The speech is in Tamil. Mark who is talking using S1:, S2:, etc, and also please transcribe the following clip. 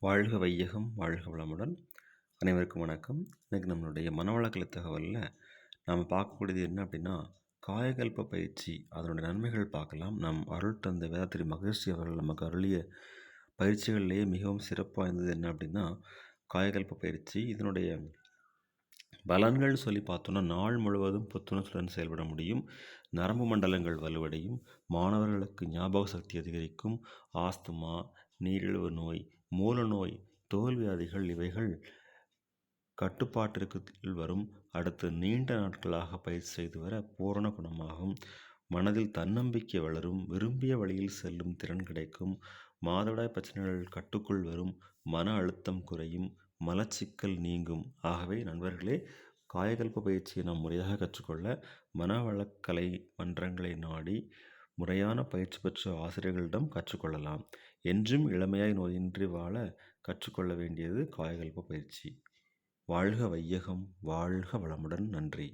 S1: வாழ்க வையகம் வாழ்க வளமுடன். அனைவருக்கும் வணக்கம். இன்றைக்கு நம்மளுடைய மனவளக்கல தகவலில் நாம் பார்க்கக்கூடியது என்ன அப்படின்னா காயகல்ப பயிற்சி. அதனுடைய நன்மைகள் பார்க்கலாம். நம் அருள் தந்த வேதாத்திரி மகிழ்ச்சி அவர்கள் நமக்கு அருளிய பயிற்சிகள்லேயே மிகவும் சிறப்பாக இருந்தது என்ன அப்படின்னா காயகல்ப பயிற்சி. இதனுடைய பலன்கள் சொல்லி பார்த்தோன்னா நாள் முழுவதும் புத்துணர்ச்சியுடன் செயல்பட முடியும். நரம்பு மண்டலங்கள் வலுவடையும். மாணவர்களுக்கு ஞாபக சக்தி அதிகரிக்கும். ஆஸ்துமா நீரிழிவு நோய் மூல நோய் தோல்வியாதிகள் இவைகள் கட்டுப்பாட்டிற்கு வரும். அடுத்து நீண்ட நாட்களாக பயிற்சி செய்து வர பூரண குணமாகும். மனதில் தன்னம்பிக்கை வளரும். விரும்பிய வழியில் செல்லும் திறன் கிடைக்கும். மாதவிடாய் பிரச்சனைகள் கட்டுக்குள் வரும். மன அழுத்தம் குறையும். மலச்சிக்கல் நீங்கும். ஆகவே நண்பர்களே காயகல்ப பயிற்சியை நாம் முறையாக கற்றுக்கொள்ள மனவளக்கலை மன்றங்களை நாடி முறையான பயிற்சி பெற்ற ஆசிரியர்களிடம் கற்றுக்கொள்ளலாம். என்றும் இளமையாய் நோயின்றி வாழ கற்றுக்கொள்ள வேண்டியது காயகல்ப பயிற்சி. வாழ்க வையகம் வாழ்க வளமுடன். நன்றி.